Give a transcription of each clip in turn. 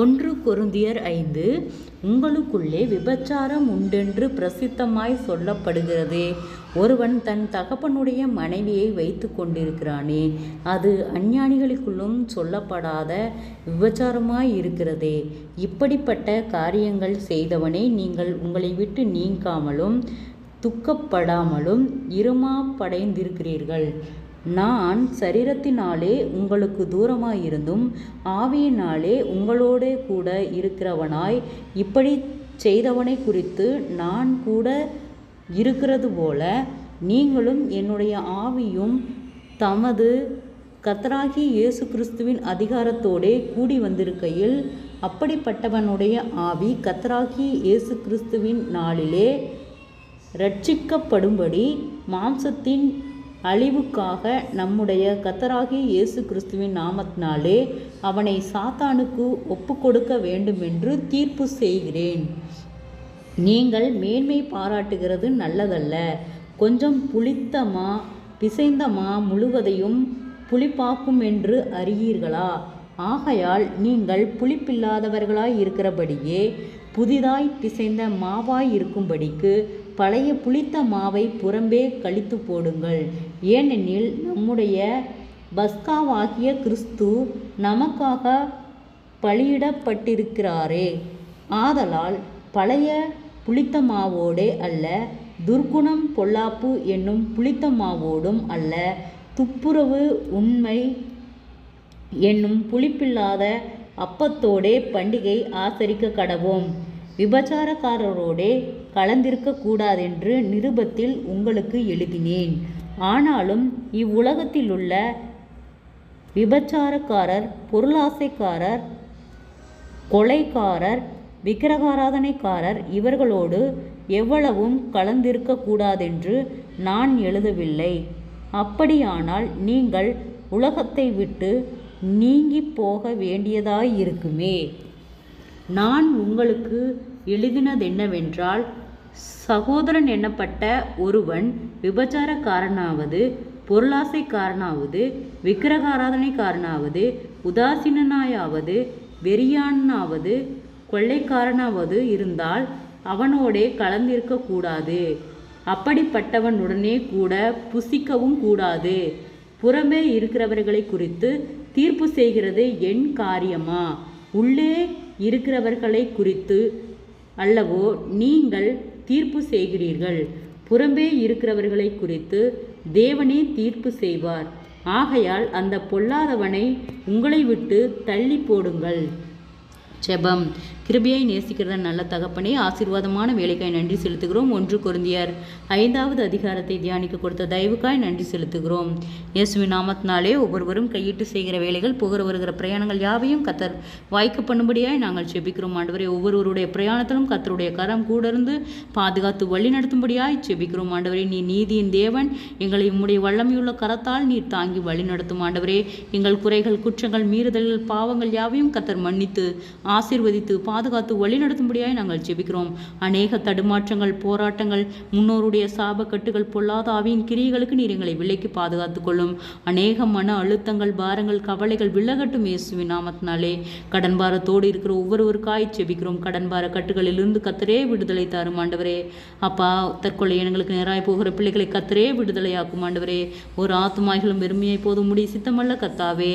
ஒன்று கொருந்தியர் ஐந்து உங்களுக்குள்ளே விபச்சாரம் உண்டென்று பிரசித்தமாய் சொல்லப்படுகிறது. ஒருவன் தன் தகப்பனுடைய மனைவியை வைத்து கொண்டிருக்கிறானே அது அஞ்ஞானிகளுக்குள்ளும் சொல்லப்படாத விபச்சாரமாய் இருக்கிறதே. இப்படிப்பட்ட காரியங்கள் செய்தவனை நீங்கள் உங்களை விட்டு நீங்காமலும் துக்கப்படாமலும் இருமாப்படைந்திருக்கிறீர்கள். நான் சரீரத்தினாலே உங்களுக்கு தூரமாயிருந்தும் ஆவியினாலே உங்களோடே கூட இருக்கிறவனாய் இப்படி செய்தவனை குறித்து நான் கூட இருக்கிறது போல நீங்களும் என்னுடைய ஆவியும் தமது கத்தராகி இயேசு கிறிஸ்துவின் அதிகாரத்தோடே கூடி வந்திருக்கையில் அப்படிப்பட்டவனுடைய ஆவி கத்தராகி இயேசு கிறிஸ்துவின் நாளிலே ரட்சிக்கப்படும்படி மாம்சத்தின் அழிவுக்காக நம்முடைய கத்தராகிய இயேசு கிறிஸ்துவின் நாமத்தினாலே அவனை சாத்தானுக்கு ஒப்புக்கொடுக்க வேண்டுமென்று தீர்ப்பு செய்கிறேன். நீங்கள் மேன்மை பாராட்டுகிறது நல்லதல்ல. கொஞ்சம் புளித்த மா பிசைந்த மா முழுவதையும் புளிப்பாக்கும் என்று அறியீர்களா? ஆகையால் நீங்கள் புளிப்பில்லாதவர்களாய் இருக்கிறபடியே புதிதாய் பிசைந்த மாவாய் இருக்கும்படிக்கு பழைய புளித்த மாவை புறம்பே கழித்து போடுங்கள். ஏனெனில் நம்முடைய பஸ்காவாகிய கிறிஸ்து நமக்காக பலியிடப்பட்டிருக்கிறாரே. ஆதலால் பழைய புளித்த மாவோடே அல்ல துர்க்குணம் பொல்லாப்பு என்னும் புளித்த மாவோடும் அல்ல துப்புரவு உண்மை என்னும் புளிப்பில்லாத அப்பத்தோடே பண்டிகை ஆசரிக்க கடவோம். விபச்சாரக்காரரோடே கலந்திருக்க கூடாதென்று நிருபத்தில் உங்களுக்கு எழுதினேன். ஆனாலும் இவ்வுலகத்திலுள்ள விபச்சாரக்காரர் பொருளாசைக்காரர் கொலைக்காரர் விக்கிரகாராதனைக்காரர் இவர்களோடு எவ்வளவும் கலந்திருக்க கூடாதென்று நான் எழுதவில்லை. அப்படியானால் நீங்கள் உலகத்தை விட்டு நீங்கி போக வேண்டியதாயிருக்குமே. நான் உங்களுக்கு எழுதினதென்னவென்றால் சகோதரன் எனப்பட்ட ஒருவன் விபச்சாரக்காரனாவது பொருளாசைக்காரனாவது விக்கிரகாராதனைக்காரனாவது உதாசீனாயாவது வெறியானாவது கொள்ளைக்காரனாவது இருந்தால் அவனோடே கலந்திருக்கக்கூடாது. அப்படிப்பட்டவனுடனே கூட புசிக்கவும் கூடாது. புறமே இருக்கிறவர்களை குறித்து தீர்ப்பு செய்கிறது என் காரியமா? உள்ளே இருக்கிறவர்களை குறித்து அல்லவோ நீங்கள் தீர்ப்பு செய்கிறீர்கள். புறம்பே இருக்கிறவர்களை குறித்து தேவனே தீர்ப்பு செய்வார். ஆகையால் அந்த பொல்லாதவனை உங்களை விட்டு தள்ளி போடுங்கள். ஜெபம் கிருபியை நேசிக்கிற நல்ல தகப்பனே ஆசீர்வாதமான வேலைக்காய் நன்றி செலுத்துகிறோம் ஒன்று குருந்தியார் ஐந்தாவது அதிகாரத்தை தியானிக்க கொடுத்த தயவுக்காய் நன்றி செலுத்துகிறோம். இயேசுவின் நாமத்தினாலே ஒவ்வொருவரும் கையிட்டு செய்கிற வேலைகள் புகர வருகிற பிரயாணங்கள் யாவையும் கத்தர் வாய்க்க பண்ணும்படியாய் நாங்கள் செபிக்கிறோம். ஆண்டவரே ஒவ்வொருவருடைய பிரயாணத்திலும் கத்தருடைய கரம் கூட இருந்து பாதுகாத்து வழி நடத்தும்படியாய் செபிக்கிறோம். ஆண்டவரே நீ நீதியின் தேவன் எங்களை உம்முடைய வல்லமையுள்ள கரத்தால் நீர் தாங்கி வழி நடத்தும். ஆண்டவரே எங்கள் குறைகள் குற்றங்கள் மீறுதல்கள் பாவங்கள் யாவையும் கத்தர் மன்னித்து ஆசீர்வதித்து பாதுகாத்து வழிநடத்தும்படியாய் நாங்கள் ஜெபிக்கிறோம். அநேக தடுமாற்றங்கள் போராட்டங்கள் முன்னோருடைய சாபக்கட்டுகள் பொல்லாத ஆவியின் கிரியைகளுக்கு நீர் எங்களை விலைக்கு பாதுகாத்துக் கொள்ளும். அநேக மன அழுத்தங்கள் பாரங்கள் கவலைகள் விலகட்டும் இயேசுவின் நாமத்தினாலே. கடன் பாரத்தோடு இருக்கிற ஒவ்வொருவருக்காய் ஜெபிக்கிறோம். கடன் பார கட்டுகளிலிருந்து கத்தரே விடுதலை தாரும் ஆண்டவரே. அப்பா தற்கொலை எங்களுக்கு நேராய் போகிற பிள்ளைகளை கத்தரே விடுதலையாக்கும் ஆண்டவரே. ஒரு ஆத்துமாய்களும் வெறுமையை போதும். முடி சித்தமல்ல கத்தாவே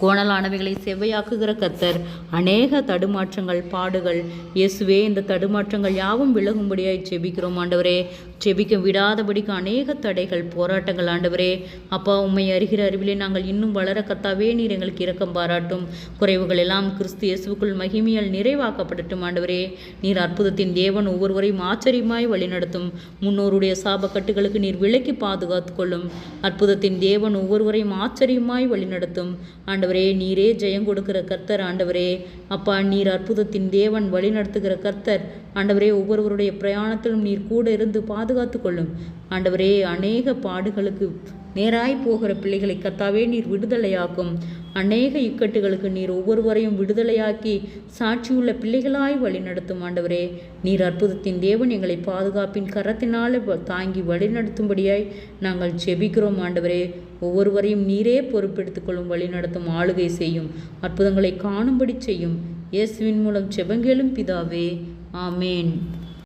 கோணலானவைகளை செவ்வையாக்குகிற கத்தர் அநேக தடுமாற்றங்கள் பாடுகள். இயேசுவே இந்த தடுமாற்றங்கள் யாவும் விலகும்படியாய் செபிக்கிறோம் ஆண்டவரே. செபிக்க விடாதபடிக்கு அநேக தடைகள் போராட்டங்கள் ஆண்டவரே. அப்பா உம்மை அறிகிற அறிவிலே நாங்கள் இன்னும் வளர கத்தாவே நீர் எங்களுக்கு இரக்கம் பாராட்டும். குறைவுகள் எல்லாம் கிறிஸ்து இயேசுக்குள் மகிமையால் நிறைவாக்கப்படட்டும் ஆண்டவரே. நீர் அற்புதத்தின் தேவன் ஒவ்வொருவரையும் ஆச்சரியமாய் வழிநடத்தும். முன்னோருடைய சாபக்கட்டுகளுக்கு நீர் விலக்கி பாதுகாத்து கொள்ளும். அற்புதத்தின் தேவன் ஒவ்வொருவரையும் ஆச்சரியமாய் வழிநடத்தும். ஆண்டவரே நீரே ஜெயம் கொடுக்கிற கர்த்தர் ஆண்டவரே. அப்பா நீர் அற்புதத்தின் தேவன் வழி நடத்துகிற கர்த்தர். ஆண்டவரே ஒவ்வொருவருடைய பிரயாணத்திலும் நீர் கூட இருந்து பாதுகாத்து கொள்ளும் ஆண்டவரே அநேக பாடுகளுக்கு நேராய் போகிற பிள்ளைகளை கத்தாவே நீர் விடுதலையாக்கும். அநேக இக்கட்டுகளுக்கு நீர் ஒவ்வொருவரையும் விடுதலையாக்கி சாட்சியுள்ள பிள்ளைகளாய் வழிநடத்தும் ஆண்டவரே. நீர் அற்புதத்தின் தேவன் எங்களை பாதுகாப்பின் கரத்தினால் தாங்கி வழிநடத்தும்படியாய் நாங்கள் செபிக்கிறோம் ஆண்டவரே. ஒவ்வொருவரையும் நீரே பொறுப்பெடுத்துக் கொள்ளும் வழிநடத்தும் ஆளுகை செய்யும் அற்புதங்களை காணும்படி செய்யும். இயேசுவின் மூலம் செபங்கேளும் பிதாவே. ஆமேன்.